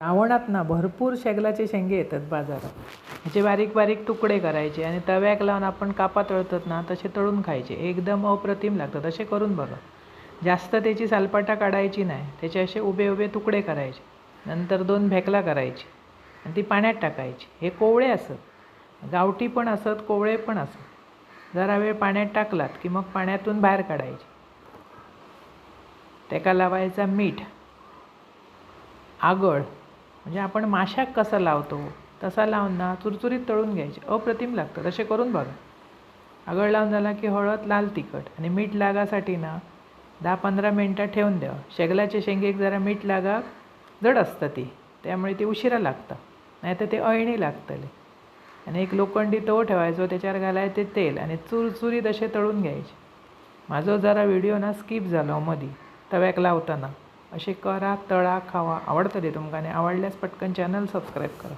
श्रावणात ना भरपूर शेगलाचे शेंगे येतात बाजारात. ह्याचे बारीक बारीक तुकडे करायचे आणि तव्याक लावून आपण कापा तळतात ना तसे तळून खायचे. एकदम अप्रतिम लागतात असे करून बघा. जास्त त्याची सालपाटा काढायची नाही त्याचे असे उभे उभे तुकडे करायचे. नंतर दोन भेकला करायची आणि ती पाण्यात टाकायची. हे कोवळे असत. गावठी पण असत कोवळे पण असत. जरा वेळ पाण्यात टाकलात की मग पाण्यातून बाहेर काढायचे. त्याका लावायचा मीठ आगळ म्हणजे आपण माशाक कसा लावतो तसा लावून ना चुरचुरीत तळून घ्यायचे. अप्रतिम लागतं तसे करून बघा. आगळ लावून झाला की हळद लाल तिखट आणि मीठ लागासाठी ना दहा पंधरा मिनटं ठेवून द्यावं शेगलाचे शेंगेक जरा मीठ लागा जड असतं ती. त्यामुळे ती उशिरा लागतं. नाही तर ते अळणी लागतले. आणि एक लोखंडी तव ठेवायचो त्याच्यावर घालायचे तेल आणि चुरचुरीत असे तळून घ्यायचे. माझं जरा व्हिडिओ ना स्किप झालो हो मधी. तव्याक लावताना. असे करा तळा खावा. आवडतले तुमकां आनी आवडल्यास पटकन चॅनल सबस्क्राईब करा.